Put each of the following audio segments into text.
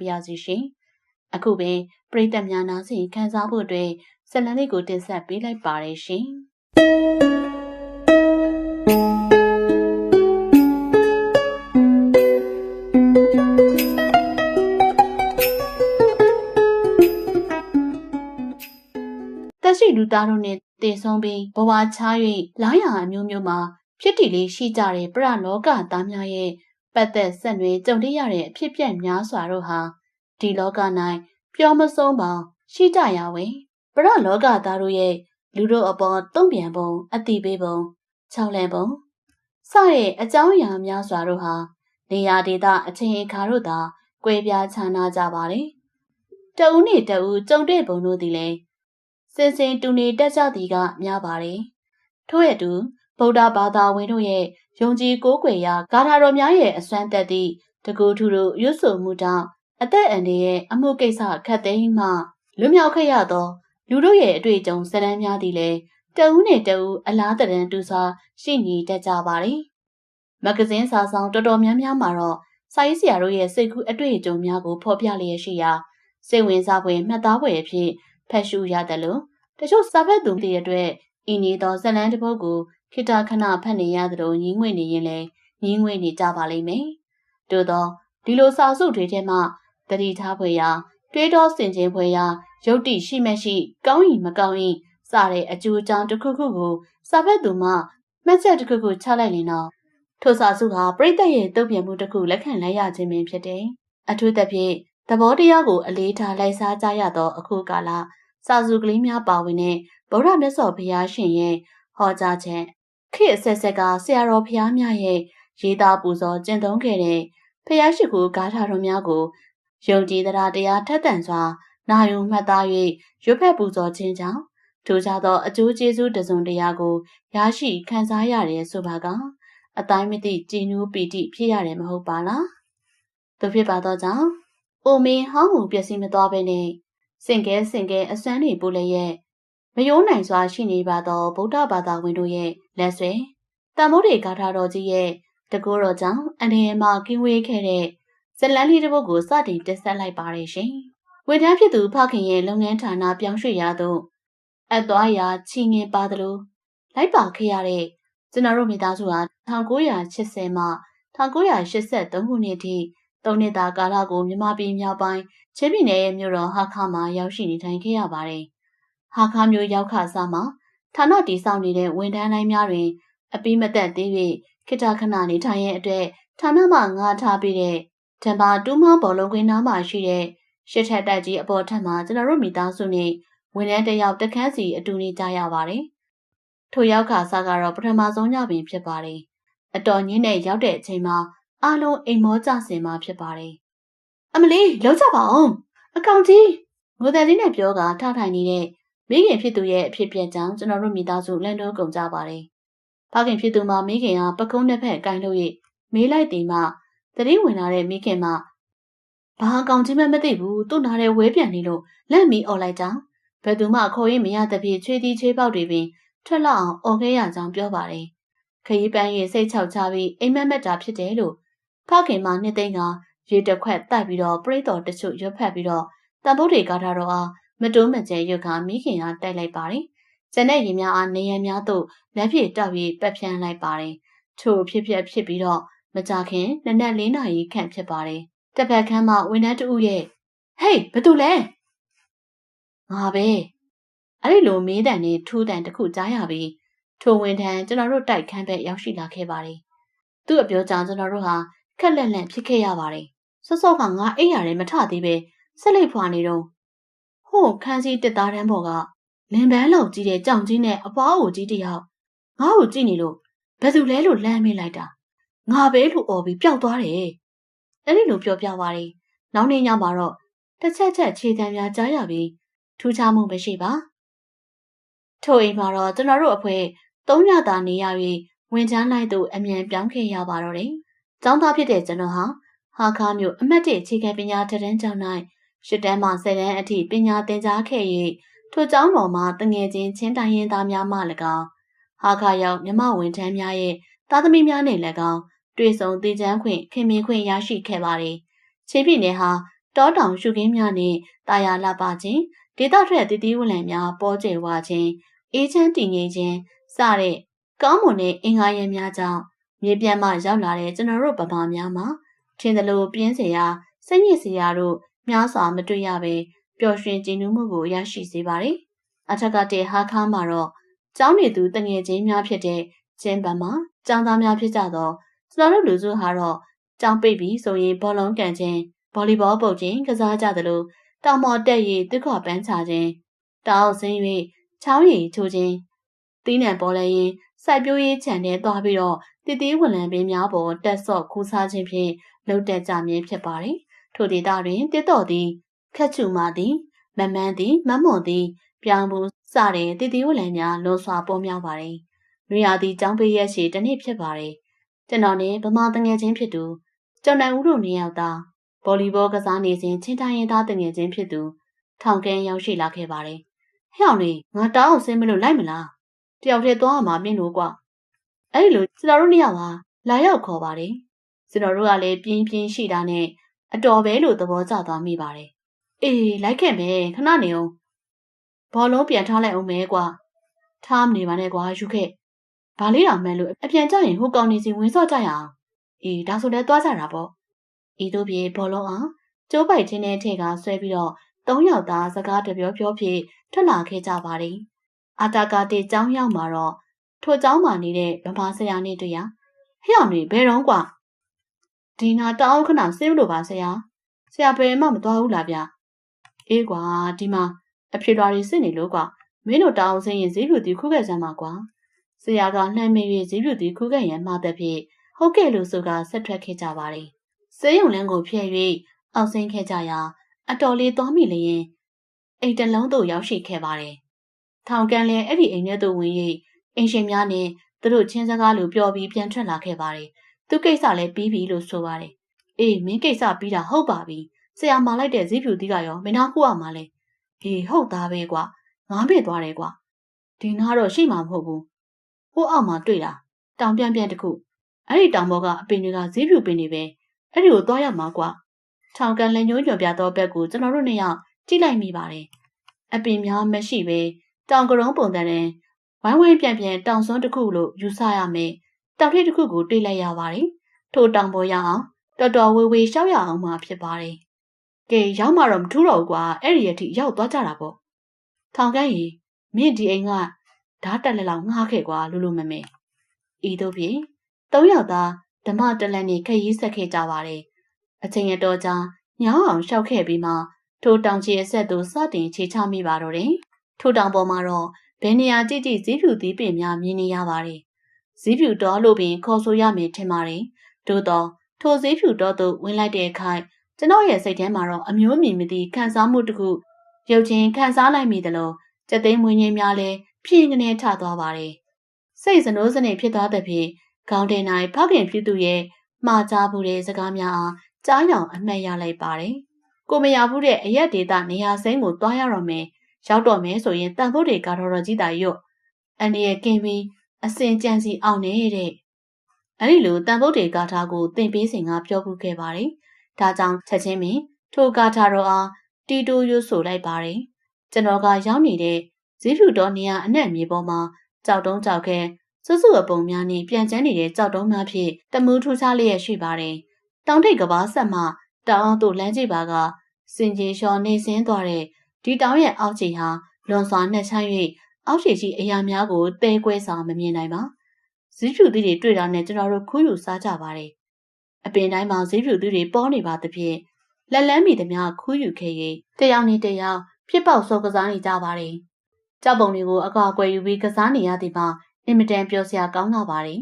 ပါရစေရှင်။အခုပင်ပရိသတ်များနားဆင်ခံစားဖို့အတွက်ဇလန်လေးကိုတင်ဆက်ပေးလိုက်ပါတယ်ရှင်။တက်ရှိလူသားတို့နဲ့တည်ဆုံးပြီးဘဝချား၍လာရအမျိုးမျိုးမှာဖြစ်တည်လေးရှိကြတဲ့ပရလောကသားများရဲ့ ပတ်သက်ဆက်နွယ်ကြုံတွေ့ရတဲ့အဖြစ်ပြက်များစွာတို့ဟာဒီလောက၌ပျော်မဆုံးပါရှိကြရဝင်ပရလောကသားတို့ရဲ့လူတို့အပေါ်တုံ့ပြန်ပုံအတိပေးပုံခြောက်လန့်ပုံစတဲ့အကြောင်းအရာများစွာတို့ဟာနေရာဒေသအချိန်အခါတို့သာကွဲပြားခြားနားကြပါတယ်တဦးနဲ့တဦးကြုံတွေ့ပုံတို့သည်လည်းစင်စင်တူနေတက်ကြသည်ကများပါတယ်ထို့ရတူဗုဒ္ဓဘာသာဝင်တို့ရဲ့ ယုံကြည်ကိုးကွယ်ရာဂါထာတော်များရဲ့အစွမ်းတက်သည့်တကူထူတို့ရွတ်ဆိုမှုကြောင့်အသက်အန္တရာယ်အမှုကိစ္စခတ်သိမ်းမှလွမြောက်ခဲ့ရသော လူတို့ရဲ့အတွေ့အကြုံစရမ်းများသည်လည်းတဦးနဲ့တဦးအလားတရန်တူစွာရှိနေတတ်ကြပါတယ်။မဂဇင်းစာဆောင်တော်တော်များများမှာတော့စာရေးဆရာတို့ရဲ့စိတ်ကူးအတွေ့အကြုံများကိုဖော်ပြလျက်ရှိရာစိတ်ဝင်စားဖွယ်မှတ်သားဖွယ်အဖြစ်ဖတ်ရှုရတယ်လို့တချို့စာဖတ်သူတွေအတွက်ဤနေသောဇလန်းတစ်ပုဒ်ကို ခိတခဏဖတ်နေရသလိုညင်းငွေနေရင်လည်းညင်းငွေနေကြပါလိမ့်မယ်။သို့သောဒီလိုစာစုတွေထဲမှတတိထားဖွယ်ရာတွေးတောဆင်ခြင်ဖွယ်ရာရုပ်တိရှိမရှိကောင်းရင်မကောင်းရင်စတဲ့အကျိုးအကြောင်းတစ်ခုခုကိုစာဖတ်သူမှမှတ်ချက်တစ်ခုခုချလိုက်ရင်တော့ထိုစာစုဟာပြိတ္တရဲ့တုံ့ပြန်မှုတစ်ခုလက်ခံလိုက်ရခြင်းပင်ဖြစ်တယ်။အထူးသဖြင့်သဘောတရားကိုအလေးထားလိုက်စားကြရသောအခုကာလစာစုကလေးများပါဝင်တဲ့ဗုဒ္ဓမြတ်စွာဘုရားရှင်ရဲ့ဟောကြားချက် ခေတ်အဆက်ဆက်ကဆရာတော်ဘုရားများရဲ့ရေးသားပူဇော်ကျင့်သုံးခဲ့တဲ့ဖျားရှိခိုးဂါထာတော်များကိုယုံကြည်တရားတရားထက်သန်စွာနာယူမှတ်သား၍ရွတ်ဖက်ပူဇော်ခြင်းကြောင့်ထိုကြသောအကျိုးကျေးဇူးတစုံတရာကိုရရှိခံစားရတယ်ဆိုပါကအတိုင်းမသိကြည်နူးပီတိဖြစ်ရတယ်မဟုတ်ပါလားသူဖြစ်ပါတော့ကြောင့်အိုမင်းဟောင်းမှုပျက်စီးမသွားဘဲနဲ့စင်ကဲစင်ကဲအစွမ်းတွေပို့လျက်မယိုးနိုင်စွာရှိနေပါသောဗုဒ္ဓဘာသာဝင်တို့ရဲ့ လက်ဆွဲတန်မိုးတွေဂါထာတော်ကြီးရဲ့တကောတော်ကြောင့်အနေမှာကင်းဝေးခဲ့တဲ့ဇလန်းလေးတစ်ပုဒ်ကိုစတင်တက်ဆက်လိုက်ပါတယ်ရှင်။ဝန်ထမ်းဖြစ်သူဖခင်ရဲ့လုပ်ငန်းဌာနပြောင်းရွှေ့ရသို့အပ်သွားရာချီငင်ပါသလိုလိုက်ပါခဲ့ရတဲ့ကျွန်တော်တို့မိသားစုဟာ1980မှ1983ခုနှစ်ထိသုံးနှစ်တာကာလကိုမြန်မာပြည်မြောက်ပိုင်းချင်းပြည်နယ်ရဲ့မြို့တော်ဟာခါမှာရောက်ရှိနေထိုင်ခဲ့ရပါတယ်။ဟာခါမြို့ရောက်ခါစားမှာ ဌာနတည်ဆောက်နေတဲ့ဝန်ထမ်းတိုင်းများတွင် အပိမသက်သေး၍ခိတခဏနေထိုင်ရဲ့အတွက်ဌာနမှငါထားပြီးတဲ့တံပါတူးမောင်းဘောလုံးကွင်းနားမှာရှိတဲ့ရှစ်ထက်တိုက်ကြီးအပေါ်ထက်မှာကျွန်တော်တို့မိသားစုနဲ့ဝန်ထမ်းတယောက်တခန်းစီအတူနေကြရပါတယ်။ထိုရောက်ခါစားကတော့ပထမဆုံးညပင်ဖြစ်ပါတယ်။အတော်ညင်းနဲ့ရောက်တဲ့အချိန်မှာအားလုံးအိမ်မောကြစင်မှာဖြစ်ပါတယ်။အမလီလုံးကြပါအောင်အကောင်ကြီးငိုတဲ့လေးနဲ့ပြောကထထိုင်နေတဲ့ မိခင်ဖြစ်သူရဲ့အဖြစ်ပြက်ကြောင့်ကျွန်တော်တို့မိသားစုလန်တော့ကုန်ကြပါတယ်။ဖခင်ဖြစ်သူမှာမိခင်ကပကုံးတစ်ဖက်ကိုင်းလို့ရမေးလိုက်တယ်မှတတိဝင်လာတဲ့မိခင်မဘာကောင်ကြီးမှမသိဘူးသူ့နားထဲဝဲပြန်နေလို့လက်မီអော်လိုက်တာဘယ်သူမှခေါ်ရင်မရတဲ့ဖြစ်ချွေးတီးချွေးပေါက်တွေပင်ထွက်လောက်အောင်អော်ခဲ့ရကြောင်းပြောပါတယ်ခရီးပန်းရင်စိတ်ချောက်ချပြီးအိမ်မက်မက်တာဖြစ်တယ်လို့ဖခင်မနှစ်သိန်းကရေတစ်ခွက်တိုက်ပြီးတော့ပြိတော်တချို့ရွတ်ဖက်ပြီးတော့တန်ဖိုးတွေကားထားတော့အောင် မတိုးမကျဲရွတ်ကမိခင်ကတိုက်လိုက်ပါတယ်ကျန်တဲ့ရင်များအားနေရန်များသို့လက်ဖြည့်တောက်ပြီးပက်ဖြန်းလိုက်ပါတယ်ထို့ဖြစ်ဖြစ်ဖြစ်ပြီးတော့မကြခင်နနက်၄နာရီခန့်ဖြစ်ပါတယ်။တစ်ဖက်ခန်းမှာဝန်ထမ်းတဦးရဲ့ဟေးဘသူလဲငါပဲအဲ့ဒီလိုမေးတန်နဲ့ထူးတန်တစ်ခုကြားရပြီးထိုဝန်ထမ်းကျွန်တော်တို့တိုက်ခန်းဘက်ရောက်ရှိလာခဲ့ပါတယ်။သူ့အပြောကြောင့်ကျွန်တော်တို့ဟာခက်လက်လက်ဖြစ်ခဲ့ရပါတယ်။စောစောကငါအိပ်ရတယ်မထသေးပဲဆက်လက်ဖွာနေတော့ ဟိုခန်းစီတစ်သားတန်းပေါ်ကလင်ပန်းလောက်ကြီးတဲ့ကြောင်ကြီးနဲ့အပွားအိုကြီးတယောက်ငါ့ကိုကြည့်နေလို့ဘယ်သူလဲလို့လမ်းမေးလိုက်တာငါပဲလို့អော်ပြီးပျောက်သွားတယ်။အဲ့ဒီလိုပြောပြသွားတယ်။နောက်နေ့ညမှာတော့တစ်ချက်ချက်ခြေတံများကြားရပြီးထူးခြားမှုမရှိပါ။ထို့အိမ်မှာတော့ကျွန်တော်တို့အဖွဲသုံးညတာနေရ၍ဝင်ချမ်းလိုက်သို့အမြန်ပြောင်းခဲ့ရပါတော့တယ်။ကျောင်းသားဖြစ်တဲ့ကျွန်တော်ဟာဟာခါမျိုးအမတ်တအခြေခံပညာထက်တန်းကျောင်း၌ ရှစ်တန်းမှဆယ်တန်းအထိပညာသင်ကြားခဲ့၍ထိုကျောင်းတော်မှာတငယ်ချင်းချင်းတိုင်းရင်းသားများမှ၎င်းဟာခါရောက်မြမဝင်ထမ်းများရဲ့သားသမီးများနဲ့၎င်းတွေ့ဆုံတည်ချမ်းခွင့်ခင်မင်ခွင့်ရရှိခဲ့ပါတယ်။ချင်းပြည်နယ်ဟာတောတောင်ရှုခင်းများနှင့်တာယာလှပခြင်းဒေသထွက်တည်တည်ဝလံများပေါ်ကျယ်ဝခြင်းအေးချမ်းတည်ငြိမ်ခြင်းစတဲ့ကောင်းမွန်တဲ့အင်္ဂါရများကြောင့်မြေပြန့်မှရောက်လာတဲ့ကျွန်တော်တို့ဗမာများမှာထင်သလိုပြင်းစရာစိတ်ညစ်စရာတို့ များစွာမတွေ့ရပဲပျော်ရွှင်ကြည်နူးမှုကိုရရှိစေပါတယ်။အထက်ကတဲ့ဟာခါမှာတော့ကျောင်းနေသူတငယ်ချင်းများဖြစ်တဲ့ကျင်းပန်းမှာကျောင်းသားများဖြစ်ကြတော့ကျွန်တော်တို့လူစုဟာတော့ကျောင်းပိတ်ပြီးဆိုရင်ဘောလုံးကန်ခြင်းဗော်လီဘောပုတ်ခြင်းကစားကြသလိုတောင်မော်တက်ရည်တစ်ခေါပန်းချခြင်းတောက်ဆင်း၍ချောင်းရည်ချိုခြင်းတီးနှံပေါ်လဲရင်စိုက်ပျိုးရေးခြံထဲသွားပြီးတော့တည်တည်ဝန်လံပင်များပေါ်တက်ဆော့ခူးစားခြင်းဖြင့်လှုပ်တက်ကြမည်ဖြစ်ပါတယ်။ ထိုဒေသတွင်တစ်တော်သည်ခက်ချူမာသည်မမန်းသည်မမွန်သည်ပြောင်းဘူးစတဲ့တည်တည်ဝန်လံများလွန်စွာပေါ်များပါတယ်။နွေရာသီကျောင်းပေးရက်ရှိတစ်နေ့ဖြစ်ပါတယ်။ကျွန်တော်နဲ့ဗမာတငယ်ချင်းဖြစ်သူကျော်နိုင်ဦးတို့နေရောက်သားဗော်လီဘောကစားနေစဉ်ချင်းတိုင်းရင်သားတငယ်ချင်းဖြစ်သူထောင်ကန်းရောက်ရှိလာခဲ့ပါတယ်။ဟဲ့အောင်လေးငါတောင်းအောင်ဆင်းမလို့လိုက်မလား။တယောက်တည်းသွားမှာမင်းတို့ကွာ။အဲ့လိုကျွန်တော်တို့နှစ်ယောက်ဟာလာရောက်ခေါ်ပါတယ်။ကျွန်တော်တို့ကလည်းပြင်းပြင်းရှိတာနဲ့ အတော်ပဲလို့သဘောကျသွားမိပါတယ်။အေးလိုက်ခဲ့မယ်ခဏနေအောင်။ဘောလုံးပြန်ထားလိုက်အောင်မဲကွာ။ထားမနေပါနဲ့ကွာယူခဲ့။ဘာလေးတောင်မှန်လို့အပြန်ကြရင်ဟိုကောင်နေစီဝင်စော့ကြရအောင်။အေးဒါဆိုလည်းသွားကြတာပေါ့။ဤတို့ပြေဘောလုံးအောင်ကျိုးပိုက်ချင်းတဲ့ထက်ကဆွဲပြီးတော့သုံးယောက်သားစကားတပြောပြောဖြင့်ထွက်လာခဲ့ကြပါတယ်။အာတာကာတေကျောင်းရောက်မှာတော့ထိုကျောင်းမှာနေတဲ့ဗမာဆရာနဲ့တွေ့ရဟဲ့အောင်နေဘယ်တော့ကွာ ဒီနာတောင်းခဏဆေးလို့ပါဆရာဆရာဘယ်မှမသွားဘူးလားဗျအေးကွာဒီမှာအဖြစ်တော်ကြီးစစ်နေလို့ကွာမင်းတို့တောင်းစင်းရင်ဈေးပြူတီခုခဲ့စမ်းပါကွာဆရာကလှမ်းမေး၍ဈေးပြူတီခုခဲ့ရန်မှာတဲ့ဖြင့်ဟုတ်ကဲ့လို့ဆိုကဆက်ထွက်ခဲ့ကြပါတယ်ဆေးရုံလမ်းကိုဖျက်၍အောက်ဆင်းခဲ့ကြရာအတော်လေးသွားမိလျင်အိမ်တလုံးသို့ရောက်ရှိခဲ့ပါတယ်ထောင်ကန်လည်းအဲ့ဒီအိမ်ထဲသို့ဝင်၍အင်ရှင်များနဲ့သူတို့ချင်းစကားလိုပြောပြီးပြန်ထွက်လာခဲ့ပါတယ်။ သူကိစ္စလည်းပြီးပြီလို့ဆိုပါတယ်။အေးမင်းကိစ္စပြီးတာဟုတ်ပါပြီ။ဆရာမလိုက်တဲ့ဈေးဖြူတီးကရောမင်းသားကူရမှာလဲ။အေးဟုတ်သားပဲကွာ။ငားမေ့သွားတယ်ကွာ။ဒီနားတော့ရှိမှာမဟုတ်ဘူး။ဟိုအောက်မှာတွေ့တာတောင်ပြန်ပြန်တခုအဲ့ဒီတောင်ပေါ်ကအပင်တွေကဈေးဖြူပင်တွေပဲအဲ့ဒီကိုသွားရမှာကွာ။ထောင်ကန်လက်ညှိုးညွှန်ပြသောဘက်ကိုကျွန်တော်တို့နှစ်ယောက်ကြည့်လိုက်မိပါတယ်။အပင်များမရှိပဲတောင်ကရုံးပုံတန်တဲ့ဝိုင်းဝိုင်းပြန်ပြန်တောင်စွန်းတစ်ခုလို့ယူဆရမယ်။ တောင်ထိပ်တစ်ခုကိုတွေ့လိုက်ရပါတယ်။ထိုတောင်ပေါ်ရအောင်တော်တော်ဝေဝေရှောက်ရအောင်မှဖြစ်ပါတယ်။ကဲရောက်မှတော့မထူးတော့ဘူးကွာအဲ့ဒီအထိရောက်သွားကြတာပေါ့။ထောင်ကန်းကြီးမင်းဒီအိမ်ကဓာတ်တက်လက်လောက်ငှားခဲ့ကွာလူလူမမဲ။ဤတို့ဖြင့်သုံးယောက်သားဓမ္မတလန်နေခရီးဆက်ခဲ့ကြပါတယ်။အချိန်ရတော်ကြာညောင်းအောင်ရှောက်ခဲ့ပြီးမှထိုတောင်ချီအဆက်သို့စတင်ခြေချမိပါတော့တယ်။ထိုတောင်ပေါ်မှာတော့ဘယ်နေရာကြည့်ကြည့်ဇီးဖြူသီးပင်များမြင်နေရပါတယ်။ ဇီးဖြူတော်လို့ပင်ခေါ်ဆိုရမယ်ထင်ပါတယ်။သို့တော့ထိုဇီးဖြူတော်သို့ဝင်လိုက်တဲ့အခါကျွန်တော်ရဲ့စိတ်ထဲမှာတော့အမျိုးမြင်မသိခံစားမှုတစ်ခုရုပ်ချင်းခံစားလိုက်မိသလိုစက်သိမ်းမွေးငင်းများလည်းဖြင်းကနေထသွားပါတယ်။စိတ်စနိုးစနေဖြစ်သွားတဲ့ဖြင့်ခေါင်းတင်နိုင်ဖောက်ခင်ဖြစ်သူရဲ့မှားကြားမှုတဲ့စကားများအားကြားရောင်အမှတ်ရလိုက်ပါတယ်။ကိုမရဘူးတဲ့အရက်ဒေတာနေရာစိမ်းကိုတွားရတော့မယ်ရောက်တော့မယ်ဆိုရင်တန်ဖိုးတွေကတော့တော့ကြီးတာရော့အနေရကင်းပြီး အစင်ကြံစီအောင်နေတဲ့အဲ့ဒီလိုတန်ဖိုးတွေကာထားကိုတင်ပေးစဉ်ကပြောခုခဲ့ပါတယ်ဒါကြောင့်ချက်ချင်းပင်ထိုကာထားတော့အားတီတိုရွဆိုလိုက်ပါတယ်ကျွန်တော်ကရောက်နေတဲ့ဇီးဖြူတော်နေရာအနက်မြေပေါ်မှာကြောက်တုံးကြောက်ခဲစွစွအပုံများနဲ့ပြန်ကျန်းနေတဲ့ကြောက်တုံးများဖြင့်တမူးထူးခြားလျက်ရှိပါတယ်တောင်ထိပ်ကဘာဆက်မှတောင်အောင်သို့လမ်းကြည့်ပါကစင်ကြီးလျှော်နေဆင်းသွားတဲ့ဒီတောင်ရဲ့အောက်ခြေဟာလွန်စွာနှက်ချမ်း၍ အောက်ခြေရှိအရာများကိုတဲကွဲစွာမမြင်နိုင်ပါဇီးဖြူသီးတွေတွေ့တာနဲ့ကျွန်တော်တို့ခူးယူစားကြပါတယ်အပင်တိုင်းမှာဇီးဖြူသီးတွေပေါ်နေပါသဖြင့်လက်လန်းမိသမျှခူးယူခဲ့၍တယောက်နဲ့တယောက်ဖြစ်ပေါက်စောကစားနေကြပါတယ်ကြောက်ပုံတွေကိုအကာအကွယ်ယူပြီးကစားနေရသည်မှာအင်မတန်ပျော်စရာကောင်းလာပါတယ်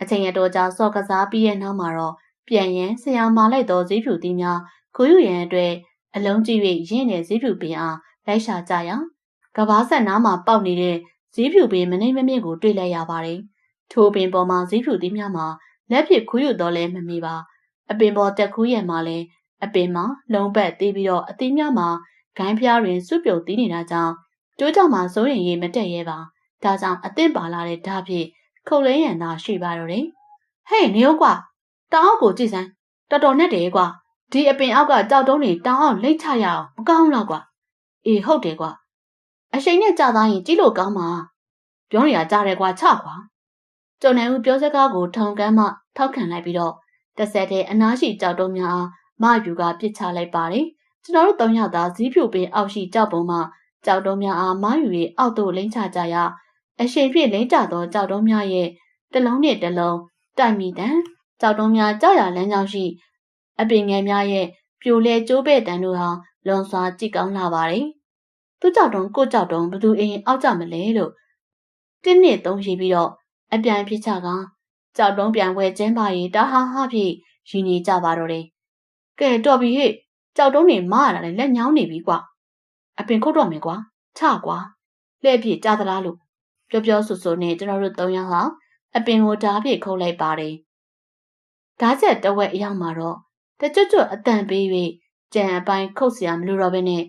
အချိန်ရတော့ကြာစော့ကစားပြီးရဲ့နောက်မှာတော့ပြန်ရင်ဆရာမာလိုက်သောဇီးဖြူသီးများခူးယူရန်အတွက်အလုံးကြည့်၍ရင့်တဲ့ဇီးဖြူပင်အားလိုက်ရှာကြရာ ကဘာဆက်နားမှာပေါက်နေတဲ့ဇီးဖြူပင်မနှိမ့်မမြင့်ကိုတွေ့လိုက်ရပါတယ်။ထိုပင်ပေါ်မှာဇီးဖြူသီးများမှာလက်ဖြစ်ခူးယူတော့လဲမမီပါ။အပင်ပေါ်တက်ခူးရဲ့မှာလဲအပင်မှာလုံးပတ်သေးပြီးတော့အသီးများမှာဂိုင်းဖျားတွင်စုပြုတ်သေးနေတာကြောင့်ကျိုးကြောင့်မှစိုးရင်ရေးမတက်ရဲပါ။ဒါကြောင့်အသင့်ပါလာတဲ့ဓာတ်ဖြင့်ခုတ်လဲရန်သာရှိပါတော့တယ်။ဟဲ့နေဦးကွာတောင်းကိုကြည့်စမ်းတော်တော်နဲ့တယ်ကွာဒီအပင်အောက်ကကြောက်တုံးတွေတောင်းအောင်လိမ့်ချရအောင်မကောင်းတော့ကွာအေးဟုတ်တယ်ကွာ အရှိန်နဲ့ကြာသားရင်ကြည့်လို့ကောင်းပါပြောနေရကြားတယ်ကွာချကွာကျုံနေဦးပြောစကားကိုထောင်ကမ်းမှထောက်ခံလိုက်ပြီးတော့တစ်ဆက်တည်းအနားရှိကြောက်တုံးများအားမယူကပစ်ချလိုက်ပါတယ်ကျွန်တော်တို့သုံးယောက်သားဇီးဖြူပင်အောက်ရှိကြောက်ပုံမှာကြောက်တုံးများအားမယူ၍အောက်သို့လိမ့်ချကြရာအရှိန်ဖြင့်လိမ့်ကျသောကြောက်တုံးများရဲ့တလုံးနဲ့တလုံးတိုက်မိတံကြောက်တုံးများကြောက်ရလမ်းကြောင်းရှိအပင်ငယ်များရဲ့ပြိုလဲကျိုးပဲ့တန်တို့ဟာလွန်စွာကြည့်ကောင်းလာပါတယ်။ သူ့ကြောက်တုံးကိုကြောက်တုံးဘသူအရင်အောက်ကြမလဲလို့တင်းနဲ့သုံးရေးပြီးတော့အပြိုင်ဖြစ်ချကကြောက်တုံးပြန်ဝဲကျင်းပါရီတာဟာဟာဖြင့်ရည်နေကြပါတော့တယ်ကဲတော်ပြီဟဲ့ကြောက်တုံးနေမရတာလေလက်ညောင်းနေပြီကွာအပင်ခုတ်တော့မယ်ကွာချကွာလက်ပြကြသလားလို့ပြောပြောဆိုဆိုနဲ့ကျွန်တော်တို့သုံးယောက်ဟာအပင်ကိုဓာပြခုတ်လိုက်ပါတယ်ဓာချက်တဝက်အရောက်မှာတော့တကြွကြွအတန်ပေး၍ကြံအပိုင်းခုတ်စရာမလိုတော့ဘဲနဲ့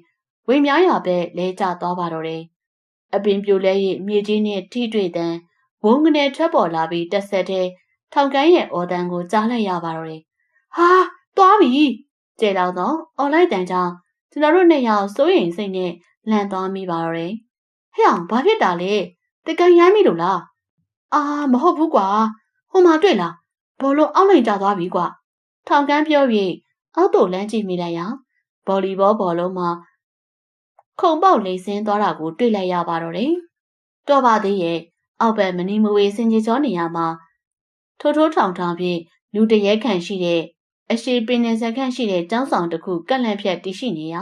ဝိများရပဲလဲကျသွားပါတော့တယ်။အပင်ပြိုလဲ၍မြေကြီးနဲ့ထိတွေ့တန်းဝုန်းကနေထွက်ပေါ်လာပြီးတက်ဆက်တဲ့ထောင်ကန်းရဲ့အော်တန်ကိုကြားလိုက်ရပါတော့တယ်။ဟာသွားပြီ။ကျေလောက်တော့အော်လိုက်တန်ကြောင့်ကျွန်တော်တို့နှစ်ယောက်စိုးရိမ်စိတ်နဲ့လန့်သွားမိပါတော့တယ်။ဟဲ့အောင်ဘာဖြစ်တာလဲ။တကန်ရိုင်းမိလို့လား။အာမဟုတ်ဘူးကွာ။ဟိုမှာတွေ့လား။ဘောလုံးအောက်လိုက်ကျသွားပြီကွာ။ထောင်ကန်းပြော၍အောက်သို့လမ်းကြည့်မိလိုက်ရာဗော်လီဘောဘောလုံးမှာ ခုံပေါက်လိမ့်ဆင်းသွားတာကိုတွေ့လိုက်ရပါတော့တယ်။တော့ပါသေးရဲ့အောက်ဘက်မနီမဝေစင်ကြီးကျော်နေရာမှာထိုးထိုးထောင်ထောင်ဖြင့်လူတရဲခံရှိတဲ့အရှိပင်နေစခန့်ရှိတဲ့ကျောင်းဆောင်တစ်ခုကန့်လန့်ဖြတ်တည်ရှိနေရာ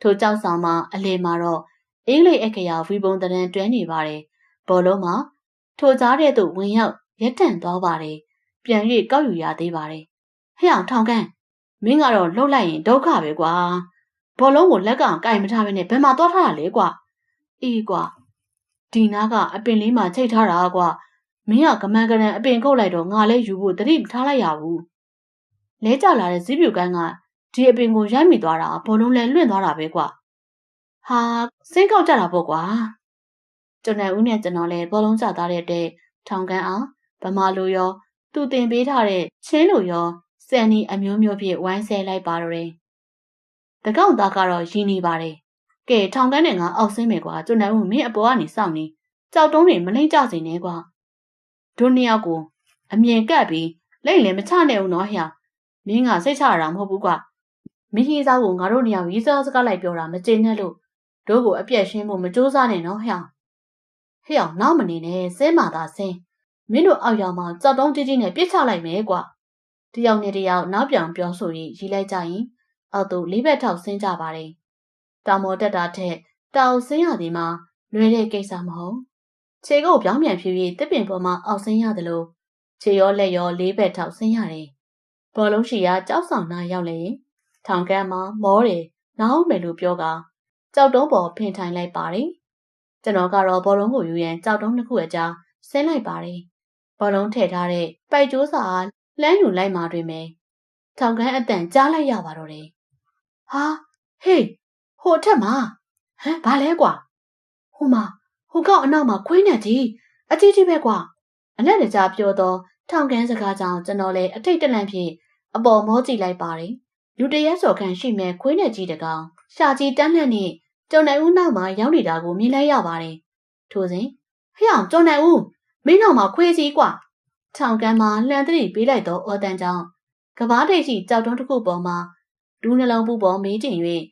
ထိုကျောင်းဆောင်မှာအလေမှာတော့အင်္ဂလိပ်အခရာဝီပုံတရံတွဲနေပါတယ်။ဘောလုံးမှာထိုကြားတဲ့သို့ဝင်ရောက်ရက်တန့်သွားပါတယ်။ပြန်၍ကောက်ယူရသေးပါတယ်။ဟဲ့အောင်ထောင်ကန်းမင်းကတော့လှုပ်လိုက်ရင်ဒုက္ခပဲကွာ ဘောလုံးကိုလက်ကောင်ကင်မထားဘဲနဲ့ဘယ်မှာသွားထားတာလဲကွာအေးကွာဒီနားကအပင်လေးမှာချိတ်ထားတာကွာမင်းကကမန်ကရန်အပင်ခုတ်လိုက်တော့ငါလည်းယူဖို့တတိမထားလိုက်ရဘူးလဲကြလာတဲ့ဇီးပြူကန်းကဒီအပင်ကိုရိုက်မိသွားတာဘောလုံးလည်းလွင့်သွားတာပဲကွာဟာစိတ်ကောက်ကြတာပေါ့ကွာကျွန်တော်ဦးနဲ့ကျွန်တော်လည်းဘောလုံးကျသွားတဲ့တဲ့ထောင်ကန်းအောင်ဗမာလိုရောသူတင်ပေးထားတဲ့ချင်းလိုရောစန်နီအမျိုးမျိုးဖြင့်ဝိုင်းဆဲလိုက်ပါတော့တယ်။ တကောက်သားကတော့ရင်းနေပါတယ်။ကဲထောင်ကန်းနဲ့ငါအောက်ဆင်းမယ်ကွာကျွန်တော်မင်းအပေါ်ကနေစောင့်နေကြောက်တုံးတွေမလိမ့်ကြစေနဲ့ကွာ။တို့နှစ်ယောက်ကိုအမြင်ကပ်ပြီးလိမ့်လည်းမချနဲ့ဦးနော်ဟျာ။မင်းကစိတ်ချရတာမဟုတ်ဘူးကွာ။မင်းကြီးစားကိုငါတို့နှစ်ယောက်ရေးစားစကားလိုက်ပြောတာမကျေနပ်လို့တို့ကိုအပြက်ရှင်းဖို့မကြိုးစားနဲ့နော်ဟျာ။ဟဲ့အောင်နောက်မနေနဲ့ဆဲမာသာဆင်းမင်းတို့အောက်ရောက်မှကြောက်တုံးကြီးကြီးနဲ့ပြစ်ချလိုက်မယ်ကွာတယောက်နဲ့တယောက်နောက်ပြောင်ပြောဆိုပြီးရီလိုက်ကြရင် အောက်သို့လေးဘက်ထောက်ဆင်းကြပါတယ်။တောင်မော်တက်တာထက်တောင်ဆင်းရသည်မှာလွယ်တဲ့ကိစ္စမဟုတ်။ခြေကိုပြောင်းပြန်ဖြူပြီးတစ်ပင်ပေါ်မှာအောက်ဆင်းရတယ်လို့ခြေရောလက်ရောလေးဘက်ထောက်ဆင်းရတယ်။ဘောလုံးရှိရာကြောက်ဆောင်နာရောက်လေထောင်ကမ်းမှာမောတယ်နောက်မယ်လို့ပြောကကြောက်တုံးပေါ်ဖင်ထိုင်လိုက်ပါတယ်။ကျွန်တော်ကတော့ဘောလုံးကိုယူရန်ကြောက်တုံးတစ်ခုအကြားဆင်းလိုက်ပါတယ်။ဘောလုံးထည့်ထားတဲ့ပိုက်ကျိုးစာလှမ်းယူလိုက်မှတွင်ပဲထောင်ကန်းအတန်ကြားလိုက်ရပါတော့တယ်။ ဟာဟေးဟိုထက်မှာဟမ်ဘာလဲကွာဟိုမှာဟိုကောက်အနောက်မှာခွေးနဲ့ကြီးအကြီးကြီးပဲကွာအနဲ့တကြားပြောတော့ထောင်ကန်းစကားကြောင့်ကျွန်တော်လည်းအထိတ်တလန့်ဖြင့်အပေါ်မောကြည့်လိုက်ပါတယ်လူတရက်စော်ခန့်ရှိမဲ့ခွေးနဲ့ကြီးတကောင်ရှာကြီးတန်းလှန့်နဲ့ကျော်နိုင်ဦးနောက်မှာရောက်နေတာကိုမြင်လိုက်ရပါတယ်ထို့စဉ်ဟဲ့အောင်ကျော်နိုင်ဦးမင်းနောက်မှာခွေးကြီးကွာထောင်ကန်းမှာလှန်သတိပေးလိုက်သောအော်တန်ကြောင့်ကဘားထိပ်ရှိကြောက်တုံးတစ်ခုပေါ်မှာ ဒူးနှလုံးပူပေါ်မေးကျင်၍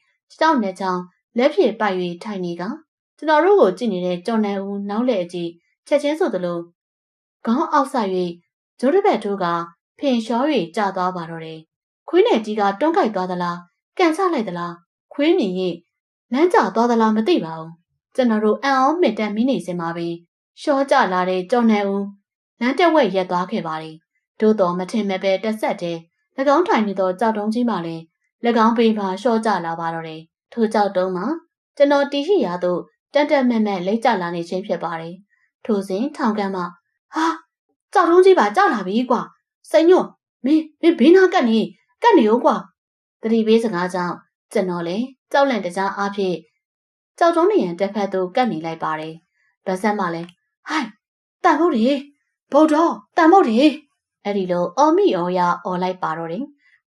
ကြောက်နေချောင်းလက်ဖြင့်ပိုက်၍ထိုင်နေကကျွန်တော်တို့ကိုကြည့်နေတဲ့ကျော်နန်ဦးနောက်လေအကြည့်ချက်ချင်းဆိုသလိုခေါင်းအောက်ဆ၍ဂျိုးတစ်ဘက်ထိုးကဖင်လျှော၍ကြာသွားပါတော့တယ်ခွေးနယ်ကြီးကတွန်းကိုက်သွားသလားကန်ချလိုက်သလားခွေးမြင်ရင်လမ်းကျသွားသလားမသိပါဘူးကျွန်တော်တို့အံ့ဩမင်တန်မိနေစင်မှာပင်ရှော့ကြလာတဲ့ကျော်နန်ဦးလမ်းတက်ဝက်ရက်သွားခဲ့ပါသည်သို့တော်မထင်မဲ့ပဲတက်ဆက်တဲ့၎င်းထိုင်နေသောကြောက်တုံးကြီးမှလည်း၎ င်းပေးပါလျှော့ကျလာပါတော့တယ်ထိုကြောက်တုံးမှာကျွန်တော်တီရှိရာသို့တက်တက်မဲ့မဲ့လိမ့်ကျလာနေခြင်းဖြစ်ပါတယ်ထိုစဉ်ထောင်ကန်းမှဟာကြောက်တုံးကြီးပါကြောက်လာပြီကွာစိန်ညွတ်မင်းမင်းဘေးနာကတ်နေကတ်နေဦးကွာတတိပေးစကားကြောင့်ကျွန်တော်လည်းကြောက်လန့်တကြားအားဖြင့်ကြောက်တုံးနေရန်တက်ဖက်သို့ကတ်နေလိုက်ပါတယ်ဗဆက်မှလည်းဟိုင်းတန်ဖို့တွေဗုဒ္ဓတန်ဖို့တွေအဲ့ဒီလိုအော်မိအော်ရအော်လိုက်ပါတော့တယ်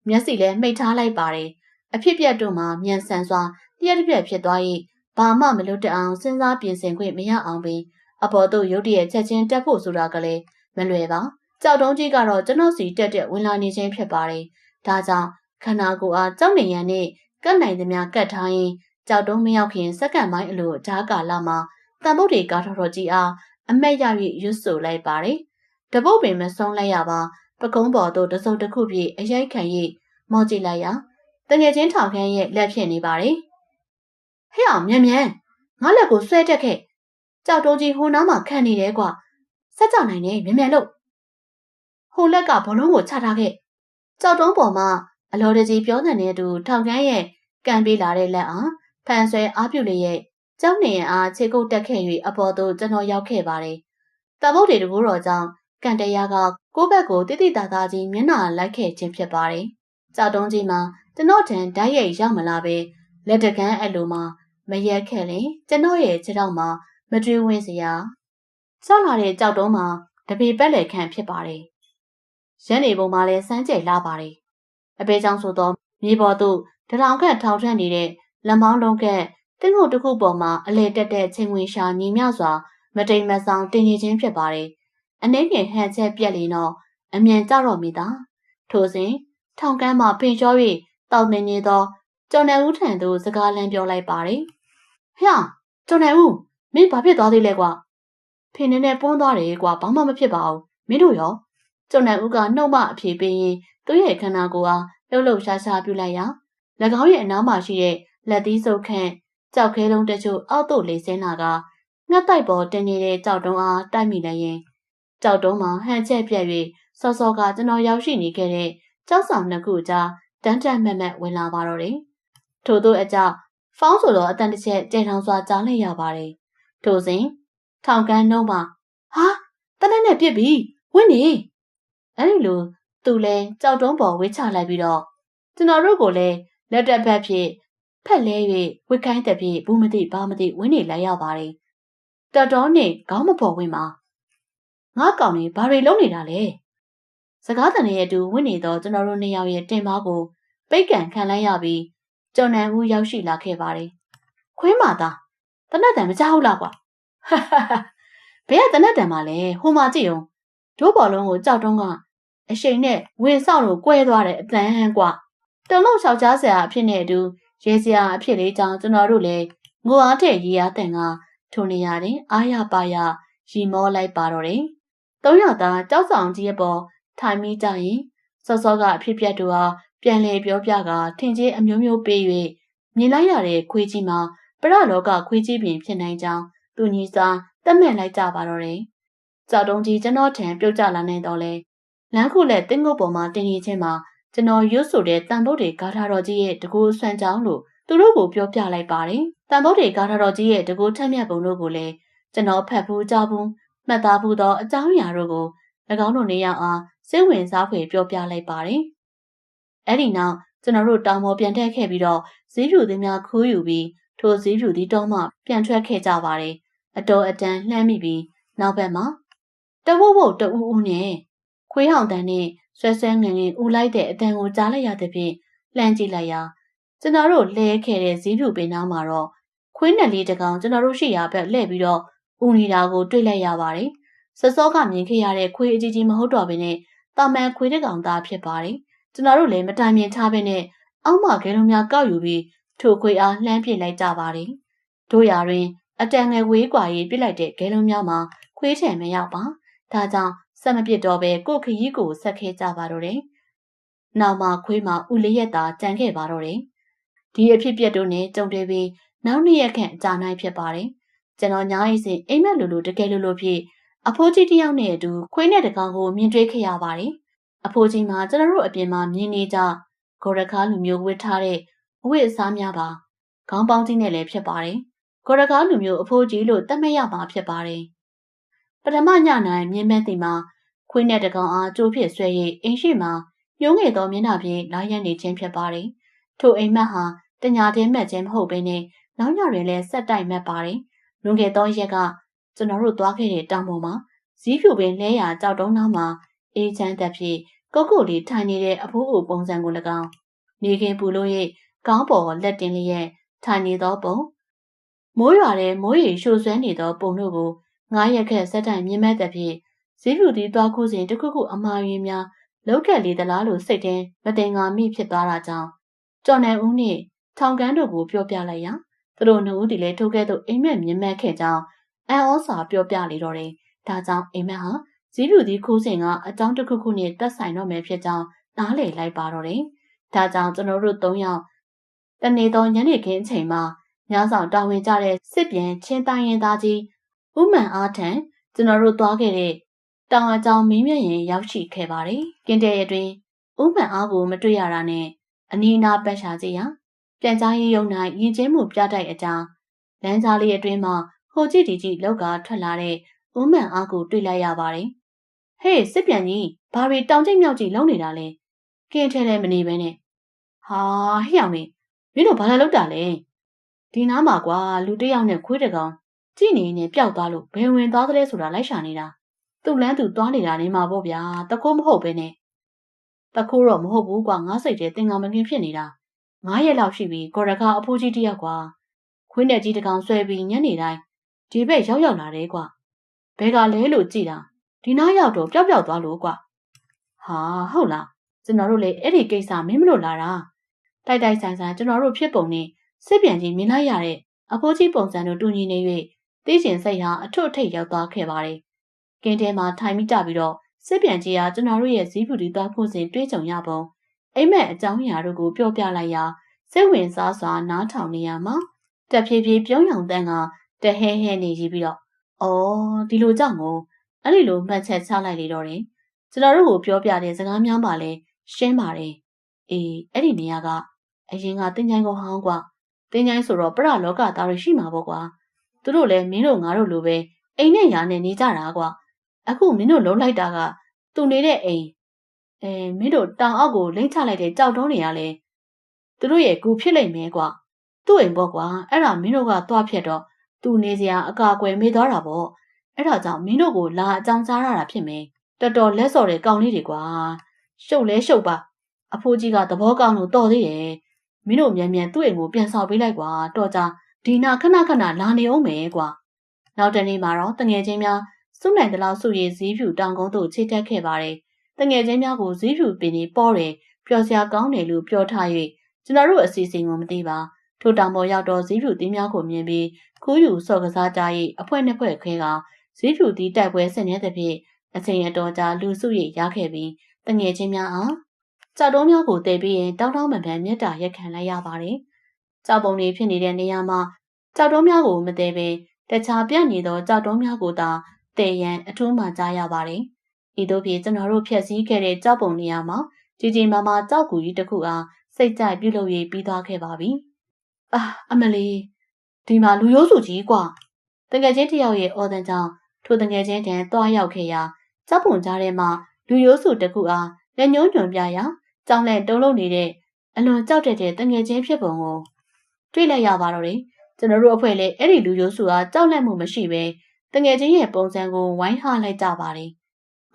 မျက်စိလည်းမှိတ်ထားလိုက်ပါတယ်အဖြစ်ပြက်တို့မှာမြန်ဆန်စွာတရက်တစ်ပြက်ဖြစ်သွား၏ဘာမှမလွတ်တအောင်စဉ်းစားပြင်ဆင်ခွင့်မရအောင်ပင်အပေါ်သို့ရုတ်တရက်ချက်ချင်းတက်ဖို့ဆိုတာကလည်းမလွယ်ပါကြောက်တုံးကြီးကတော့ကျွန်တော်စီတက်တက်ဝင်လာနေခြင်းဖြစ်ပါတယ်ဒါကြောင့်ခန္ဓာကိုယ်အားကြောက်နေရန်နဲ့ကတ်နိုင်သမျှကတ်ထားရင်ကြောက်တုံးမရောက်ခင်စက္ကန့်ပိုင်းအလိုဓာကာလမှာတန်ပုတ်တွေကားထော်တော်ကြီးအားအမက်ရ၍ရွတ်ဆိုလိုက်ပါတယ်တပုတ်ပင်မဆုံးလိုက်ရပါ ပကုံးပေါ်သို့တစုံတစ်ခုပြည့်အရိုက်ခံ၍မော်ကြည့်လိုက်ရာတငယ်ချင်းထောင်ခန်းရဲ့လက်ဖြစ်နေပါတယ်ဟဲ့အောင်မြန်မြန်ငါလက်ကိုဆွဲတက်ခဲ့ကြောက်တုံးကြီးဟိုနားမှာခံနေတယ်ကွာဆက်ကြနိုင်နေမြန်မြန်လို့ဟိုလက်ကဘလုံးကိုချထားခဲ့ကြောက်တုံးပေါ်မှာအလော်တကြီးပြောတဲ့တူထောင်ခန်းရဲ့ကန်ပေးလာတဲ့လက်အားဖန်ဆွဲအားပြုလေးရဲ့ကျောင်းနေရန်အားခြေကုပ်တက်ခဲ့၍အပေါ်သို့ကျွန်တော်ရောက်ခဲ့ပါတယ်။တပုတ်တွေတကူတော်ကြောင့် ကန်တရားကကိုယ့်ဘက်ကိုတိတိတသားကြီးမျက်နှာလိုက်ခဲ့ခြင်းဖြစ်ပါတယ်။ကြောက်တုံးကြီးမှာကျွန်တော်ထံဓာတ်ရိုက်ရောက်မလာပဲလက်တကန်းအဲ့လိုမှမရက်ခဲ့ရင်ကျွန်တော်ရဲ့ခြေထောက်မှာမတွေးဝင်းစရာဆောက်လာတဲ့ကြောက်တုံးမှာတပေပက်လက်ခန့်ဖြစ်ပါတယ်။ရက်နေပုံမှာလည်းစမ်းကြိတ်လာပါတယ်။အပေချောင်းဆိုသောမြေပေါ်သို့တထောင်ခန့်ထောင်ထက်နေတဲ့လမောင်းလုံးကတင်းကိုတစ်ခုပေါ်မှာအလဲတက်တဲ့ချိန်ဝင်ရှာညီမြစွာမတိမ်မဆောင်တင်နေခြင်းဖြစ်ပါတယ်။ အနှိမ့်ငယ်ဟန်ချက်ပြက်လင်းတော့အမြန်ကြတော့မိသားထိုစဉ်ထောင်ကမ်းမှပင်လျှော၍တောက်နေနေသောကျော်နယ်ဦးထံသို့စကားလမ်းပြောလိုက်ပါတယ်။ဟဲ့ကျော်နယ်ဦးမင်းဘာဖြစ်သွားသေးလဲကွာဖင်နေနဲ့ပွန်းသွားတယ်ကွာဘာမှမဖြစ်ပါဘူးမင်းတို့ရောကျော်နယ်ဦးကနှုတ်မအဖြေပေးရင်သူ့ရဲ့ခန္ဓာကိုယ်အားလှုပ်လှုပ်ရှားရှားပြုလိုက်ရာ၎င်းရဲ့အနားမှာရှိတဲ့လက်သီးစုပ်ခန့်ကြောက်ခဲလုံးတချို့အောက်သို့လေဆင်းလာကငှက်တိုက်ပေါ်တင်နေတဲ့ကြောက်တုံးအားတိုက်မိလိုက်ရင် ကြောက်တုံးမှာဟန်ချက်ပြက်၍စောစောကကျွန်တော်ရောက်ရှိနေခဲ့တဲ့ကြောက်ဆောင်နှစ်ခုကြားတန်းတန်းမက်မက်ဝင်လာပါတော့တယ်။ထို့သောအကြောင်းဖောင်းဆိုတော့အတန်တစ်ချက်ကြဲထောင်စွာကြားလိုက်ရပါတယ်။ထို့စဉ်ထောင်ကန်းနှုံးမှာဟာတနက်နဲ့ပြစ်ပြီဝင်းနေအဲ့ဒီလိုသူလဲကြောက်တုံးပေါ်ဝေးချလိုက်ပြီးတော့ကျွန်တော်တို့ကိုလည်းလက်တက်ဘက်ဖြစ်ဖက်လဲ၍ဝစ်ခိုင်းတဲ့ပြေဘူးမသိဘာမသိဝင်းနေလိုက်ရပါတယ်။တော်တော်နဲ့ခေါင်းမပေါ်ဝင်ပါ။ ငါကောင်နေဘာတွေလုပ်နေတာလဲ။စကားတန်ရဲ့အတူဝင်းနေတော့ကျွန်တော်တို့နှစ်ယောက်ရဲ့တင်ပါကိုပိတ်ကန်ခံလိုက်ရပြီးကျော်နန်ဦးရောက်ရှိလာခဲ့ပါတယ်။ခွင်းမာသားတနတ်တန်မကြောက်လားကွာ။ဘယ်ကတနတ်တန်မှလဲဟိုမှာကြည့်အောင်ဒိုးဘော်လုံးကိုကြောက်တုံးကအရှိန်နဲ့ဝင်ဆောက်လို့ကွဲသွားတဲ့အတန်ဟန်ကွာ။တုံလုံးလျှောက်ကြားစရာအဖြစ်နဲ့အတူရဲစရာအဖြစ်လေးကြောင့်ကျွန်တော်တို့လည်းငိုအားတဲ့ရေအားတန်ကထိုနေရတယ်အားရပါရရီမောလိုက်ပါတော့တယ်။ သုံးယောက်သားကြောက်ဆောင်ကြီးရဲ့ပေါ်ထိုင်မိကြရင်စောစောကအဖြစ်ပြက်တို့ဟာပြန်လေပြောပြကထင်ကြီးအမျိုးမျိုးပေး၍မြင်လိုက်ရတဲ့ခွေးကြီးမှာပရလောကခွေးကြီးပင်ဖြစ်နိုင်ကြောင်းသူညီစာတတ်မှတ်လိုက်ကြပါတော့တယ်။ကြောက်တုံးကြီးကျွန်တော်ထံပြုတ်ကျလာနိုင်တော့လေလမ်းခုလက်တင်းကုတ်ပေါ်မှာတင်ရခြင်းမှာကျွန်တော်ရွတ်ဆိုတဲ့တန်ဘုတ်တွေဂါထာတော်ကြီးရဲ့တကူဆွမ်းကြောင်းလို့သူတို့ကိုပြောပြလိုက်ပါတယ်။တန်ဘုတ်တွေဂါထာတော်ကြီးရဲ့တကူထက်မြက်ပုံတို့ကိုလည်းကျွန်တော်ဖတ်ဘူးကြားဘူး မှတ်သားဘူးသောအကြောင်းအရာတို့ကို၎င်းတို့နေရအောင်စိတ်ဝင်စားဖွယ်ပြောပြလိုက်ပါတယ်။အဲ့ဒီနောက်ကျွန်တော်တို့တောင်ပေါ်ပြန်တက်ခဲ့ပြီးတော့ဈေးဖြူသည်များခိုးယူပြီးထိုဈေးဖြူသည်တောမှပြန်ထွက်ခဲ့ကြပါတယ်။အတော်အတန်လှမ်းမိပြီးနောက်ဘက်မှာတဝုတ်ဝုတ်တအူးဦးနဲ့ခွေးဟောင်တန်းနဲ့ဆွဲဆွဲငင်ငင်ဦးလိုက်တဲ့အတန်ကိုကြားလိုက်ရတဲ့ဖြင့်လှမ်းကြည့်လိုက်ရာကျွန်တော်တို့လဲခဲ့တဲ့ဈေးဖြူပင်နားမှာတော့ခွေးနယ်လေးတကောင်ကျွန်တော်တို့ရှိရာဘက်လှည့်ပြီးတော့ ဦးနေတာကိုတွေ့လိုက်ရပါတယ်။စစောကမြင်ခဲ့ရတဲ့ခွေးအကြီးကြီးမဟုတ်တော့ဘဲနဲ့တာမန်ခွေးတကောင်သားဖြစ်ပါတယ်။ကျွန်တော်တို့လည်းမတိုင်မြင်ထားဘဲနဲ့အောက်မှာခဲလုံးများကောက်ယူပြီးထိုခွေးအားလှမ်းပစ်လိုက်ကြပါတယ်။တို့ရာတွင်အတန်ငယ်ဝေးကွာရေးပစ်လိုက်တဲ့ခဲလုံးများမှာခွေးထံမရောက်ပါ။ဒါကြောင့်ဆက်မပစ်တော့ပဲကိုခရီးကိုဆက်ခဲကြပါတော့တယ်။နောက်မှခွေးမှဦးလေးရက်သာကြံခဲ့ပါတော့တယ်။ဒီအဖြစ်ပြက်တို့နဲ့ကြုံတွေ့ပြီးနောက်နှစ်ရက်ခန့်ကြာနိုင်ဖြစ်ပါတယ်။ ကျွန်တော်ညာရေးစဉ်အိမ်မက်လူလူတကယ်လူလူဖြစ်အဖိုးကြီးတယောက်နဲ့အတူခွေးနဲ့တကောင်ကိုမြင်တွေ့ခဲ့ရပါတယ်။အဖိုးကြီးမှာကျွန်တော်တို့အပြင်မှာမြင်နေကြဂေါ်ရကားလူမျိုးဝတ်ထားတဲ့အဝတ်အစားများပါ။ခေါင်းပေါင်းကြီးနဲ့လည်းဖြစ်ပါတယ်။ဂေါ်ရကားလူမျိုးအဖိုးကြီးလို့သတ်မှတ်ရမှာဖြစ်ပါတယ်။ပထမညနိုင်မြင်မဲ့တင်မှာခွေးနဲ့တကောင်အားကြိုးဖြစ်ဆွဲ၍အိမ်ရှိမှာညှိုးငယ်သောမျက်နှာဖြင့်လာရနေခြင်းဖြစ်ပါတယ်။ထိုအိမ်မက်ဟာတညာတည်းမှတ်ခြင်းမဟုတ်ဘဲနဲ့နောက်ညတွင်လည်းဆက်တိုက်မှတ်ပါတယ်။ လွန်ခဲ့သောရက်ကကျွန်တော်တို့သွားခဲ့တဲ့တောင်ပေါ်မှာဇီးဖြူပင်လဲရာကြောက်တုံးနောက်မှာအေးချမ်းသက်ဖြင့်ကုတ်ကုတ်လေးထိုင်နေတဲ့အဖိုးအိုပုံစံကို၎င်းနေခင်ပူလို့ရဲ့ကောင်းပေါ်လက်တင်လျက်ထိုင်နေသောပုံမိုးရွာတဲ့မိုးရီရှို့ဆွဲနေသောပုံတို့ကိုငားရက်ခက်စက်တိုင်မြင်မဲ့တဲ့ဖြင့်ဈေးဖြူသည်သွားခုစဉ်တစ်ခုခုအမှားယွင်းများလောက်ကက်လေးသလားလို့စိတ်ထဲမတင်ငါမိဖြစ်သွားတာကြောင့်ကျော်နယ်ဦးနှင့်ထောင်ကန်းတို့ကိုပြောပြလိုက်ရာ သူတို့နှစ်ဦးတည်းလည်းထိုကဲ့သို့အိမ်မက်မြင်မဲ့ခဲ့ကြောင်းအန်ဩစာပြောပြလေတော့တယ်။ဒါကြောင့်အိမ်မက်ဟာဈေးဖြူသည်ခိုးစဉ်ကအကြောင်းတစ်ခုခုနဲ့တက်ဆိုင်တော့မယ်ဖြစ်ကြောင်းနားလည်လိုက်ပါတော့တယ်။ဒါကြောင့်ကျွန်တော်တို့၃ယောက်တနေ့သောညနေခင်းအချိန်မှာညဆောင်တာဝန်ကျတဲ့စစ်ပြန်ချင်းတိုင်းရင်သားကြီးဥမှန်အားထံကျွန်တော်တို့သွားခဲ့တဲ့တောင်အကြောင်းမင်းမြရင်ရောက်ရှိခဲ့ပါတယ်။ကင်းတဲ့ရတွင်ဥမှန်အားကိုမတွေ့ရတာနဲ့အနီးအနားပတ်ရှာကြည့်ရာ ပြန်ကြားရေးရုံ၌ရည်ချင်းမှုပြတိုက်အကြောင်းလမ်းကြားလေးအတွင်းမှာဟိုကြည့်ဒီကြည့်လောက်ကထွက်လာတဲ့ဥမှန်အားကိုတွေ့လိုက်ရပါတယ်။ဟေးစစ်ပြန်ကြီးဘာတွေတောင်ကျိတ်မြောက်ကြီးလုံးနေတာလဲ။ကင်းထဲလည်းမနေပဲနဲ့။ဟာဟိအောင်မေမင်းတို့ဘာလဲလောက်တာလဲ။ဒီနားမှာကွာလူတစ်ယောက်နဲ့ခွေးတကောင်ကြည့်နေနေပျောက်သွားလို့ဘယ်ဝင်သွားသလဲဆိုတာလိုက်ရှာနေတာ။သူ့လန်းသူသွားနေတာနေမှာပေါ့ဗျာ။တခိုးမဟုတ်ပဲနဲ့။တခိုးတော့မဟုတ်ဘူးကွာငါစိတ်ထဲတင်ကောင်မကင်းဖြစ်နေတာ။ ငါးရက်လောက်ရှိပြီကော်ရခါအဖိုးကြီးတယောက်ကွာ။ခွေးနဲ့ကြီးတကောင်ဆွဲပြီးညနေတိုင်းဒီဘက်ရောက်ရောက်လာတယ်ကွာ။ဘဲကလဲလို့ကြည်တာဒီနားရောက်တော့ပျောက်ပျောက်သွားလို့ကွာ။ဟာဟုတ်လားကျွန်တော်တို့လေအဲ့ဒီကိစ္စမင်းမလို့လာတာ။တိုက်တိုက်ဆိုင်ဆိုင်ကျွန်တော်တို့ဖြစ်ပုံနဲ့စစ်ပြန်ကြီးမြင်လိုက်ရတဲ့အဖိုးကြီးပုံစံတို့တူညီနေ၍သိရှင်စိတ်ဟာအထွတ်အထိပ်ရောက်သွားခဲ့ပါတယ်။ကင်းထဲမှာထိုင်မိကြပြီးတော့စစ်ပြန်ကြီးကကျွန်တော်တို့ရဲ့ဇီးဖြူတီသွားဖို့စဉ်တွေးကြုံရပုံ အိမ်မက်အကြောင်းအရာတို့ကိုပြောပြလိုက်ရာစိတ်ဝင်စားစွာနားထောင်နေရမှာတဖြည်းဖြည်းပြုံးယောင်တန်းကတဟဲဟဲနေကြီးပြီးတော့အော်ဒီလိုကြောင့်ကိုအဲ့ဒီလိုမှတ်ချက်ချလိုက်လေတော့တယ်ကျွန်တော်တို့ကိုပြောပြတဲ့စကားများပါလဲရှင်းပါတယ်အေးအဲ့ဒီနေရာကအရင်ကတင်ချိုင်းကိုဟောင်းกว่าတင်ချိုင်းဆိုတော့ပရလောကသားတွေရှိမှာပေါ့ကွာသူတို့လည်းမင်းတို့ငါတို့လိုပဲအိမ်နဲ့ယာနဲ့နေကြတာကွာအခုမင်းတို့လုံးလိုက်တာကသူနေတဲ့အိမ် အဲမင်းတို့တောင်အောက်ကိုလိမ့်ချလိုက်တဲ့ကြောက်တုံးတွေကလည်းသူတို့ရဲ့ကူဖြစ်လိမ့်မယ်ကွာသူ့အိမ်ပေါ့ကွာအဲ့ဒါမင်းတို့ကသွားဖြတ်တော့သူနေစရာအကာအကွယ်မေးသွားတာပေါ့အဲ့ဒါကြောင့်မင်းတို့ကိုလာအကြောင်းကြားရတာဖြစ်မယ်တော်တော်လက်စော်တဲ့ကောင်လေးတွေကွာရှုပ်လဲရှုပ်ပါအဖိုးကြီးကသဘောကောင်းလို့တော်သေးတယ်မင်းတို့မြန်မြန်သူ့အိမ်ကိုပြန်ဆောင်ပေးလိုက်ကွာတော်ကြဒီနာခဏခဏလာနေအောင်မယ်ကွာနောက်တနေ့မှာတော့တငယ်ချင်းများစုနိုင်တဲ့လောက်စုရည်ဈေးဖြူတောင်ကုန်းသို့ခြေတက်ခဲ့ပါတယ် တငယ်ချင်းများကိုဈေးဖြူပင်ကြီးပေါ်တယ်ပျော်စရာကောင်းတယ်လို့ပြောထား၍ကျွန်တော်တို့အစီအစဉ်ကိုမသိပါထိုတောင်ပေါ်ရောက်တော့ဈေးဖြူသီးများကိုမြင်ပြီးခူးယူစော့ကစားကြ၏အဖွဲနှစ်ဖွဲ့ခွဲကဈေးဖြူသီးတိုက်ပွဲဆင်နေတဲ့ဖြင့်အချိန်အတော်ကြာလူစုရိတ်ရခဲ့ပြီးတငယ်ချင်းများအားကြောက်တုံးများကိုတည်ပြီးရင်တောင်းတောင်းပန်ပန်မြတ်တာရက်ခံလိုက်ရပါတယ်။ကြောက်ပုံတွေဖြစ်နေတဲ့နေရာမှာကြောက်တုံးများကိုမတည်ပင်တခြားပြန့်နေသောကြောက်တုံးများကိုသာတည်ရန်အထူးမှကြားရပါတယ်။ ။ဤသို့ဖြင့်ကျွန်တော်တို့ဖြည့်ဆည်းခဲ့တဲ့ကြောက်ပုံနေရာမှာကြီးကြီးမားမားကြောက်ကူကြီးတစ်ခုအားစိတ်ကြိုက်ပြုလုပ်ရေးပြီးသွားခဲ့ပါပြီ။အာအမလီဒီမှာလူရိုးစုကြီးကွာ။တကယ်ချင်းတယောက်ရဲ့အော်တန်ကြောင့်ထိုတကယ်ချင်းတန်တွားရောက်ခဲ့ရာကြောက်ပုံကြားထဲမှာလူရိုးစုတစ်ခုအားလက်ညှိုးညွန်ပြရာကြောင်လန့်တုံးလုံးနေတဲ့အလွန်ကြောက်တဲ့တဲ့တငယ်ချင်းဖြစ်ပုံကိုတွေ့လိုက်ရပါတော့တယ်။ကျွန်တော်တို့အဖွဲ့လည်းအဲ့ဒီလူရိုးစုအားကြောက်လန့်မှုမရှိဘဲတငယ်ချင်းရဲ့ပုံစံကိုဝိုင်းဟလိုက်ကြပါတယ်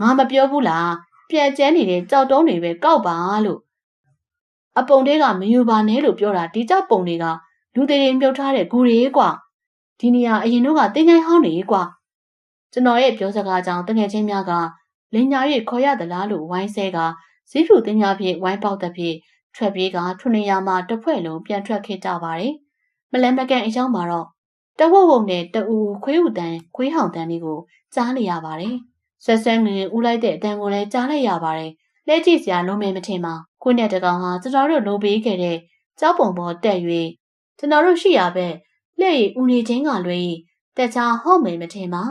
ငါမပြောဘူးလားပြန်ကျဲနေတဲ့ကြောက်တုံးတွေပဲကောက်ပါလို့အပုံတွေကမယူပါနဲ့လို့ပြောတာဒီကြောက်ပုံတွေကလူတွေမြုပ်ထားတဲ့ဂူတွေကွာဒီနေရာအရင်တော့ကတင်းချိုင်းဟောင်းတွေကွာကျွန်တော်ရဲ့ပြောစကားကြောင့်တငယ်ချင်းများကလင်ညာ၍ခေါ်ရသလားလို့ဝိုင်းဆဲကဇီးဖြူတင်းများဖြင့်ဝိုင်းပေါက်တဲ့ဖြင့်ထွက်ပြေးကထွနေရာမှာတစ်ဖွဲ့လုံးပြန်ထွက်ခဲ့ကြပါတယ်မလန်မကန်အရောက်မှာတော့တဝုတ်ဝုံနဲ့တူခွေးဥတန်ခွေးဟောင်တန်လေးကိုကြားနေရပါတယ် ဆွဆန်းငင်ဦးလိုက်တဲ့အတန်ကိုလည်းကြားလိုက်ရပါတယ်လဲကြည့်စရာလုံးမဲမထင်ပါခွေးနဲ့တကောင်ဟာကျွန်တော်တို့လိုပေးခဲ့တဲ့ကြောက်ပုံပေါ်တက်၍ကျွန်တော်တို့ရှိရပဲလက်ရည်ဦးနေချင်းကလွဲတခြားဟော့မယ်မထင်ပါ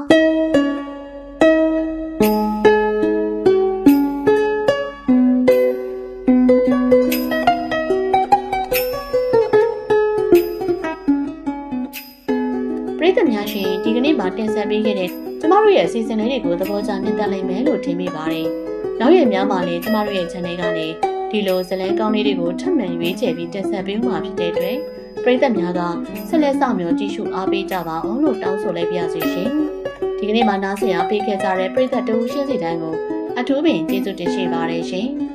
ပရိသတ်များရှင်ဒီကနေ့မှာတင်ဆက်ပေးခဲ့တဲ့ ကျမတို့ရဲ့အစီအစဉ်လေးတွေကိုသဘောကျမြင်တတ်နိုင်မယ်လို့ထင်မိပါတယ်။နောက်ရများမှာလည်းကျမတို့ရဲ့ channel ကနေဒီလိုဇလန်းကောင်းလေးတွေကိုထပ်မံရွေးချယ်ပြီးတင်ဆက်ပေးမှာဖြစ်တဲ့အတွက်ပရိသတ်များကဆက်လက်ဆောင်မျိုးကြည့်ရှုအားပေးကြပါအောင်လို့တောင်းဆိုလိုက်ပါရစေရှင်။ဒီကနေ့မှာနားဆင်အားပေးခဲ့ကြတဲ့ပရိသတ်တဦးရှင်းစီတိုင်းကိုအထူးပင်ကျေးဇူးတင်ရှိပါတယ်ရှင်။